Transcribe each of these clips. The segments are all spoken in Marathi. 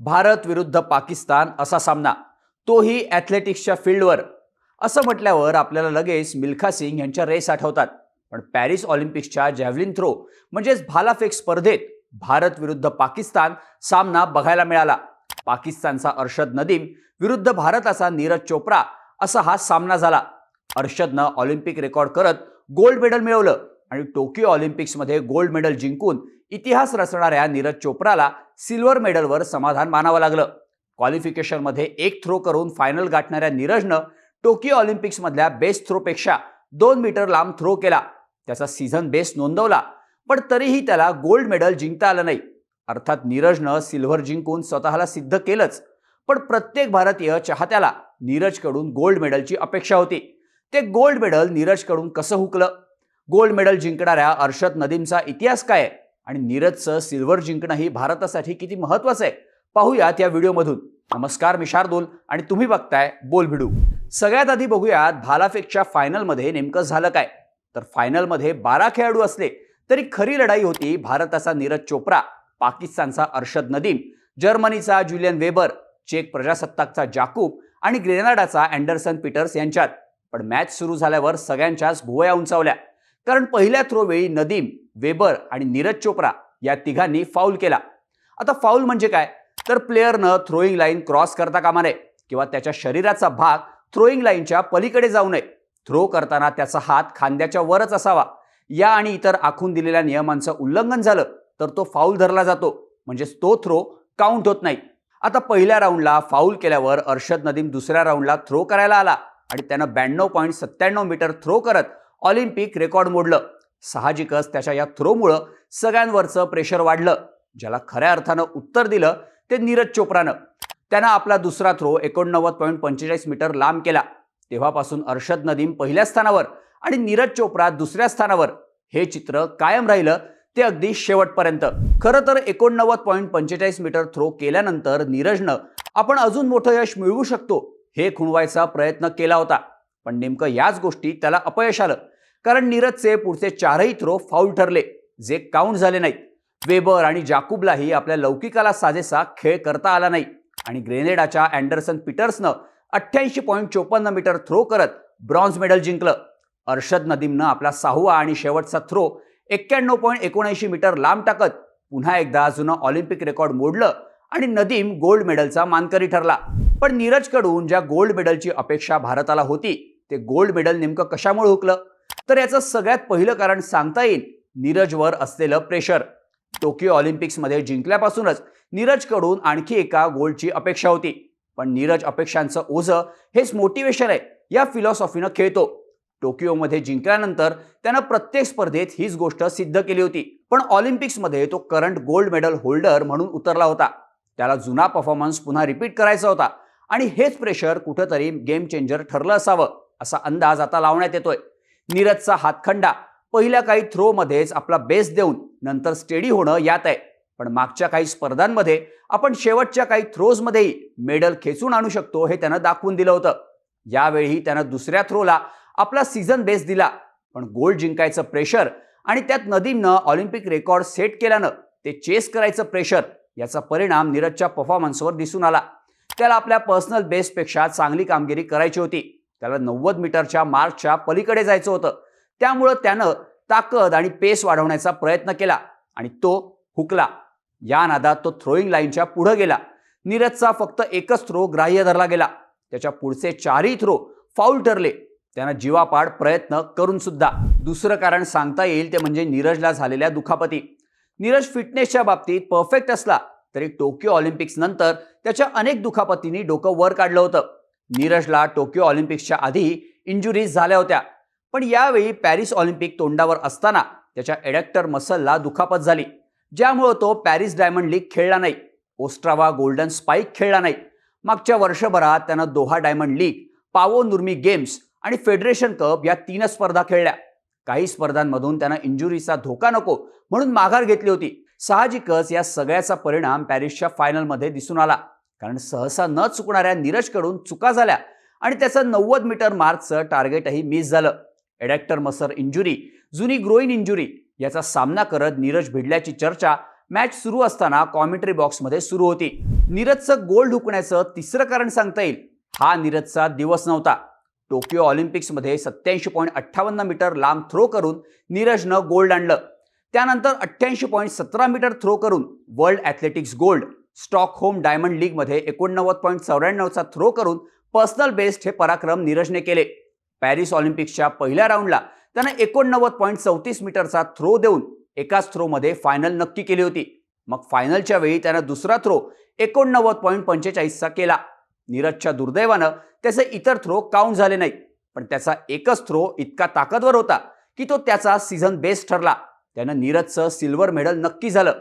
भारत विरुद्ध पाकिस्तान असा सामना. तोही ॲथलेटिक्सच्या फील्डवर असं म्हटल्यावर आपल्याला लगेच मिल्खा सिंग यांच्या रेस आठवतात. पण पॅरिस ऑलिम्पिक्सच्या जॅव्हलिन थ्रो म्हणजेच भालाफेक स्पर्धेत भारत विरुद्ध पाकिस्तान सामना बघायला मिळाला. पाकिस्तानचा अर्षद नदीम विरुद्ध भारताचा नीरज चोप्रा असा हा सामना झाला. अर्षदनं ऑलिम्पिक रेकॉर्ड करत गोल्ड मेडल मिळवलं आणि टोकियो ऑलिम्पिक्समध्ये गोल्ड मेडल जिंकून इतिहास रचणाऱ्या नीरज चोप्राला सिल्वर मेडलवर समाधान मानावं लागलं. क्वालिफिकेशनमध्ये एक थ्रो करून फायनल गाठणाऱ्या नीरजनं टोकियो ऑलिम्पिक्समधल्या बेस्ट थ्रोपेक्षा दोन मीटर लांब थ्रो केला. त्याचा सीझन बेस्ट नोंदवला पण तरीही त्याला गोल्ड मेडल जिंकता आलं नाही. अर्थात नीरजनं सिल्व्हर जिंकून स्वतःला सिद्ध केलंच पण प्रत्येक भारतीय चाहत्याला नीरजकडून गोल्ड मेडलची अपेक्षा होती. ते गोल्ड मेडल नीरजकडून कसं हुकलं? गोल्ड मेडल जिंकणाऱ्या अर्षद नदीमचा इतिहास काय आहे? आणि नीरजचं सिल्वर जिंकणं ही भारतासाठी किती महत्वाचं आहे? पाहूयात या व्हिडिओमधून. नमस्कार मी शार्दूल आणि तुम्ही बघताय बोल भिडू. सगळ्यात आधी बघूयात भालाफेकच्या फायनलमध्ये नेमकं झालं काय? तर फायनलमध्ये बारा खेळाडू असले तरी खरी लढाई होती भारताचा नीरज चोप्रा पाकिस्तानचा अर्शद नदीम जर्मनीचा ज्युलियन वेबर चेक प्रजासत्ताकचा जाकूब आणि ग्रेनाडाचा अँडरसन पीटर्स यांच्यात. पण मॅच सुरू झाल्यावर सगळ्यांच्याच भुवया उंचावल्या. कारण पहिल्या थ्रोवेळी नदीम वेबर आणि नीरज चोप्रा या तिघांनी फाऊल केला. आता फाऊल म्हणजे काय? तर प्लेयरनं थ्रोईंग लाईन क्रॉस करता कामा नये किंवा त्याच्या शरीराचा भाग थ्रोईंग लाईनच्या पलीकडे जाऊ नये. थ्रो करताना त्याचा हात खांद्याच्या वरच असावा. या आणि इतर आखून दिलेल्या नियमांचं उल्लंघन झालं तर तो फाऊल धरला जातो. म्हणजेच तो थ्रो काउंट होत नाही. आता पहिल्या राऊंडला फाऊल केल्यावर अर्षद नदीम दुसऱ्या राऊंडला थ्रो करायला आला आणि त्यानं ब्याण्णव पॉईंट सत्त्याण्णव मीटर थ्रो करत ऑलिम्पिक रेकॉर्ड मोडलं. साहजिकच त्याच्या या थ्रोमुळं सगळ्यांवरचं प्रेशर वाढलं. ज्याला खऱ्या अर्थानं उत्तर दिलं ते नीरज चोप्रानं. त्यानं आपला दुसरा थ्रो एकोणनव्वद पॉईंट पंचेचाळीस मीटर लांब केला. तेव्हापासून अर्षद नदीम पहिल्या स्थानावर आणि नीरज चोप्रा दुसऱ्या स्थानावर. हे चित्र कायम राहिलं ते अगदी शेवटपर्यंत. खरं तर एकोणनव्वद पॉईंट पंचेचाळीस मीटर थ्रो केल्यानंतर नीरजनं आपण अजून मोठं यश मिळवू शकतो हे खुणवायचा प्रयत्न केला होता. पण नेमकं याच गोष्टी त्याला अपयश आलं. कारण नीरजचे पुढचे चारही थ्रो फाऊल ठरले जे काउंट झाले नाहीत. वेबर आणि जाकूबलाही आपल्या लौकिकाला साजेसा खेळ करता आला नाही. आणि ग्रेनेडाच्या अँडरसन पीटर्सनं अठ्ठ्याऐंशी पॉईंट चोपन्न मीटर थ्रो करत ब्रॉन्झ मेडल जिंकलं. अर्षद नदीमनं आपला सहावा आणि शेवटचा थ्रो एक्क्याण्णव पॉईंट एकोणऐंशी मीटर लांब टाकत पुन्हा एकदा जुनं ऑलिम्पिक रेकॉर्ड मोडलं आणि नदीम गोल्ड मेडलचा मानकरी ठरला. पण नीरजकडून ज्या गोल्ड मेडलची अपेक्षा भारताला होती ते गोल्ड मेडल नेमकं कशामुळे हुकलं? तर याचं सगळ्यात पहिलं कारण सांगता येईल नीरजवर असलेलं प्रेशर टोकियो ऑलिम्पिक्समध्ये जिंकल्यापासूनच नीरजकडून आणखी एका गोल्डची अपेक्षा होती. पण नीरज अपेक्षांचं ओझं हेच मोटिवेशन आहे या फिलॉसॉफीनं खेळतो. टोकियोमध्ये जिंकल्यानंतर त्यानं प्रत्येक स्पर्धेत हीच गोष्ट सिद्ध केली होती. पण ऑलिम्पिक्समध्ये तो करंट गोल्ड मेडल होल्डर म्हणून उतरला होता. त्याला जुना परफॉर्मन्स पुन्हा रिपीट करायचा होता. आणि हेच प्रेशर कुठंतरी गेम चेंजर ठरलं असावं. असा अंदाज आता लावण्यात येतोय. नीरजचा हातखंडा पहिल्या काही थ्रोमध्येच आपला बेस देऊन नंतर स्टेडी होणं यात आहे. पण मागच्या काही स्पर्धांमध्ये आपण शेवटच्या काही थ्रोजमध्येही मेडल खेचून आणू शकतो हे त्यानं दाखवून दिलं होतं. यावेळी त्यानं दुसऱ्या थ्रोला आपला सीझन बेस दिला. पण गोल्ड जिंकायचं प्रेशर आणि त्यात नदीमनं ऑलिम्पिक रेकॉर्ड सेट केल्यानं ते चेस करायचं प्रेशर याचा परिणाम नीरजच्या परफॉर्मन्सवर दिसून आला. त्याला आपल्या पर्सनल बेसपेक्षा चांगली कामगिरी करायची होती. त्याला नव्वद मीटरच्या मार्कच्या पलीकडे जायचं होतं. त्यामुळं त्यानं ताकद आणि पेस वाढवण्याचा प्रयत्न केला आणि तो हुकला. या नादात तो थ्रोईंग लाईनच्या पुढं गेला. नीरजचा फक्त एकच थ्रो ग्राह्य धरला गेला. त्याच्या पुढचे चारही थ्रो फाऊल ठरले. त्यानं जीवापाड प्रयत्न करून सुद्धा. दुसरं कारण सांगता येईल ते म्हणजे नीरजला झालेल्या दुखापती. नीरज फिटनेसच्या बाबतीत परफेक्ट असला तरी टोकियो ऑलिम्पिक्स नंतर त्याच्या अनेक दुखापतींनी डोकं वर काढलं होतं. नीरजला टोकियो ऑलिम्पिक्सच्या आधी इंजुरीज झाल्या होत्या. पण यावेळी पॅरिस ऑलिम्पिक तोंडावर असताना त्याच्या एडॅक्टर मसलला दुखापत झाली. ज्यामुळं तो पॅरिस डायमंड लीग खेळला नाही. ओस्ट्रावा गोल्डन स्पाईक खेळला नाही. मागच्या वर्षभरात त्यानं Doha Diamond League Paavo Nurmi Games आणि फेडरेशन कप या तीन स्पर्धा खेळल्या. काही स्पर्धांमधून त्यानं इंजुरीचा धोका नको म्हणून माघार घेतली होती. साहजिकच या सगळ्याचा परिणाम पॅरिसच्या फायनलमध्ये दिसून आला. कारण सहसा न चुकणाऱ्या नीरजकडून चुका झाल्या आणि त्याचं नव्वद मीटर मार्कचं टार्गेटही मिस झालं. एडॅक्टर मसर इंजुरी जुनी ग्रोईन इंजुरी याचा सामना करत नीरज भिडल्याची चर्चा मॅच सुरू असताना कॉमेंट्री बॉक्समध्ये सुरू होती. नीरजचं गोल्ड हुकण्याचं तिसरं कारण सांगता येईल. हा नीरजचा दिवस नव्हता. टोकियो ऑलिम्पिक्समध्ये सत्याऐंशी पॉईंट अठ्ठावन्न मीटर लांब थ्रो करून नीरजनं गोल्ड आणलं. त्यानंतर अठ्ठ्याऐंशी पॉईंट सतरा मीटर थ्रो करून world athletics gold Stockholm Diamond लीगमध्ये एकोणनव्वद पॉईंट चौऱ्याण्णवचा थ्रो करून पर्सनल बेस्ट हे पराक्रम नीरजने केले. पॅरिस ऑलिम्पिक्सच्या पहिल्या राऊंडला त्यानं एकोणनव्वद पॉईंट चौतीस मीटरचा थ्रो देऊन एकाच थ्रोमध्ये फायनल नक्की केली होती. मग फायनलच्या वेळी त्यानं दुसरा थ्रो एकोणनव्वद पॉईंट पंचेचाळीसचा केला. नीरजच्या दुर्दैवानं त्याचे इतर थ्रो काउंट झाले नाही. पण त्याचा एकच थ्रो इतका ताकदवर होता की तो त्याचा सीझन बेस्ट ठरला. त्यानं नीरजचं सिल्वर मेडल नक्की झालं.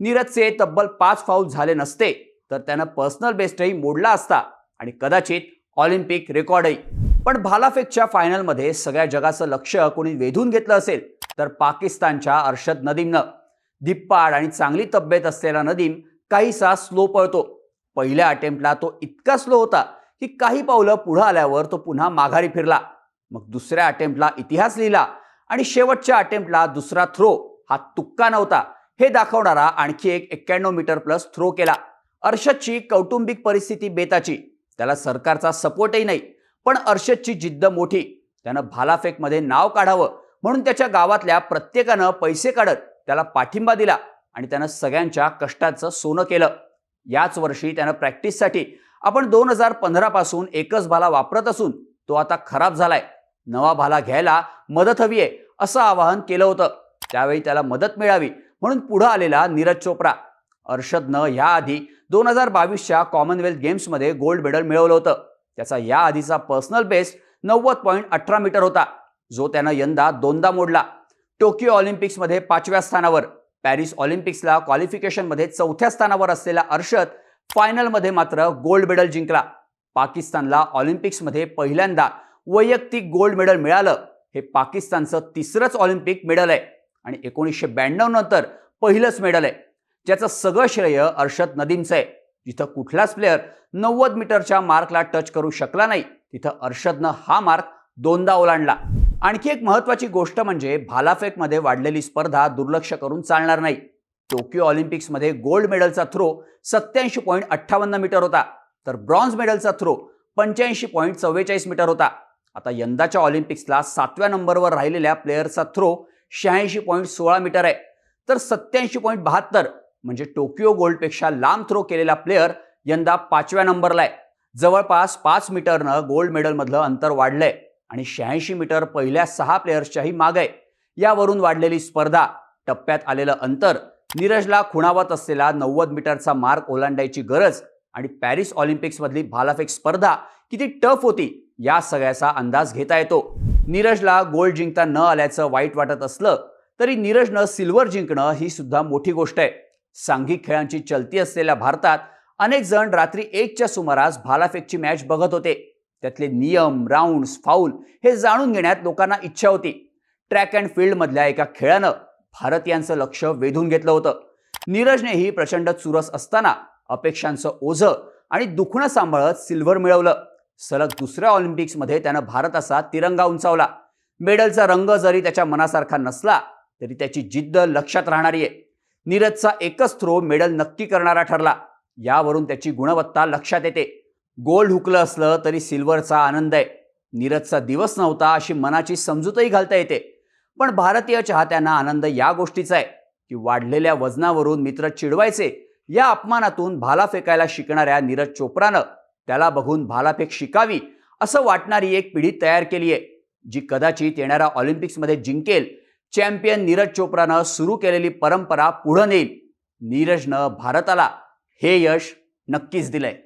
नीरजचे तब्बल पाच फाऊल झाले नसते तर त्यानं पर्सनल बेस्टही मोडला असता आणि कदाचित ऑलिम्पिक रेकॉर्डही पण भालाफेकच्या फायनलमध्ये सगळ्या जगाचं लक्ष कोणी वेधून घेतलं असेल तर पाकिस्तानच्या अर्शद नदीमनं. धिप्पाड आणि चांगली तब्येत असलेला नदीम काहीसा स्लो पळतो. पहिल्या अटेम्प्टला तो इतका स्लो होता की काही पावलं पुढं आल्यावर तो पुन्हा माघारी फिरला. मग दुसऱ्या अटेम्प्टला इतिहास लिहिला आणि शेवटच्या अटेम्प्टला दुसरा थ्रो हा तुक्का नव्हता. हे दाखवणारा आणखी एक एक्क्याण्णव मीटर प्लस थ्रो केला. अर्षदची कौटुंबिक परिस्थिती बेताची. त्याला सरकारचा सपोर्टही नाही पण अर्षदची जिद्द मोठी. त्यानं भालाफेकमध्ये नाव काढावं म्हणून त्याच्या गावातल्या प्रत्येकानं पैसे काढत त्याला पाठिंबा दिला आणि त्यानं सगळ्यांच्या कष्टाचं सोनं केलं. याच वर्षी त्यानं प्रॅक्टिससाठी आपण दोन हजार पंधरापासून एकच भाला वापरत असून तो आता खराब झालाय. नवा भाला घ्यायला मदत हवी आहे असं आवाहन केलं होतं. त्यावेळी त्याला मदत मिळावी म्हणून पुढं आलेला नीरज चोप्रा. अर्षदनं याआधी दोन हजार बावीसच्या कॉमनवेल्थ गेम्समध्ये गोल्ड मेडल मिळवलं होतं. त्याचा याआधीचा पर्सनल बेस्ट नव्वद पॉईंट अठरा मीटर होता. जो त्यानं यंदा दोनदा मोडला. टोकियो ऑलिम्पिक्समध्ये पाचव्या स्थानावर पॅरिस ऑलिम्पिक्सला क्वालिफिकेशनमध्ये चौथ्या स्थानावर असलेला अर्षद फायनलमध्ये मात्र गोल्ड मेडल जिंकला. पाकिस्तानला ऑलिम्पिक्समध्ये पहिल्यांदा वैयक्तिक गोल्ड मेडल मिळालं. हे पाकिस्तानचं तिसरंच ऑलिम्पिक मेडल आहे. आणि एकोणीसशे ब्याण्णव नंतर पहिलंच मेडल आहे. ज्याचं सगळं श्रेय अर्षद नदीमचं आहे. जिथं कुठलाच प्लेअर नव्वद मीटरच्या मार्कला टच करू शकला नाही तिथं अर्षदनं हा मार्क दोनदा ओलांडला. आणखी एक महत्वाची गोष्ट म्हणजे भालाफेकमध्ये वाढलेली स्पर्धा दुर्लक्ष करून चालणार नाही. टोकियो ऑलिम्पिक्समध्ये गोल्ड मेडलचा थ्रो सत्याऐंशी पॉईंट अठ्ठावन्न मीटर होता. तर ब्रॉन्झ मेडलचा थ्रो पंच्याऐंशी पॉईंट चव्वेचाळीस मीटर होता. आता यंदाच्या ऑलिम्पिक्सला सातव्या नंबरवर राहिलेल्या प्लेयरचा थ्रो शहाऐंशी पॉईंट सोळा मीटर आहे. तर सत्याऐंशी पॉईंट बहात्तर म्हणजे टोकियो गोल्डपेक्षा लांब थ्रो केलेला प्लेअर यंदा पाचव्या नंबरला आहे. जवळपास पाच मीटरनं गोल्ड मेडलमधलं अंतर वाढलंय आणि शहाऐंशी मीटर पहिल्या सहा प्लेयर्सच्याही माग आहे. यावरून वाढलेली स्पर्धा टप्प्यात आलेलं अंतर नीरजला खुणावत असलेला नव्वद मीटरचा मार्क ओलांडायची गरज आणि पॅरिस ऑलिम्पिक्समधली भालाफेक स्पर्धा किती टफ होती या सगळ्याचा अंदाज घेता येतो. नीरजला गोल्ड जिंकता न आल्याचं वाईट वाटत असलं तरी नीरजनं सिल्वर जिंकणं ही सुद्धा मोठी गोष्ट आहे. सांघिक खेळांची चलती असलेल्या भारतात अनेक जण रात्री एकच्या सुमारास भालाफेकची मॅच बघत होते. त्यातले नियम राऊंड्स फाऊल हे जाणून घेण्यात लोकांना इच्छा होती. ट्रॅक अँड फील्डमधल्या एका खेळानं भारतीयांचं लक्ष वेधून घेतलं होतं. नीरजनेही प्रचंड चुरस असताना अपेक्षांचं ओझं आणि दुखणं सांभाळत सिल्व्हर मिळवलं. सलग दुसऱ्या ऑलिम्पिक्समध्ये त्यानं भारताचा तिरंगा उंचावला. मेडलचा रंग जरी त्याच्या मनासारखा नसला तरी त्याची जिद्द लक्षात राहणारी आहे. नीरजचा एकच थ्रो मेडल नक्की करणारा ठरला. यावरून त्याची गुणवत्ता लक्षात येते. गोल्ड हुकलं असलं तरी सिल्वरचा आनंद आहे. नीरजचा दिवस नव्हता अशी मनाची समजूतही घालता येते. पण भारतीय चाहत्यांना आनंद या गोष्टीचा आहे की वाढलेल्या वजनावरून मित्र चिडवायचे या अपमानातून भाला फेकायला शिकणाऱ्या नीरज चोप्रानं त्याला बघून भालाफेक शिकावी असं वाटणारी एक पिढी तयार केली आहे जी कदाचित येणाऱ्या ऑलिम्पिक्समध्ये जिंकेल. चॅम्पियन नीरज चोप्रानं सुरू केलेली परंपरा पुढं नेईल. नीरजनं भारताला हे यश नक्कीच दिलंय.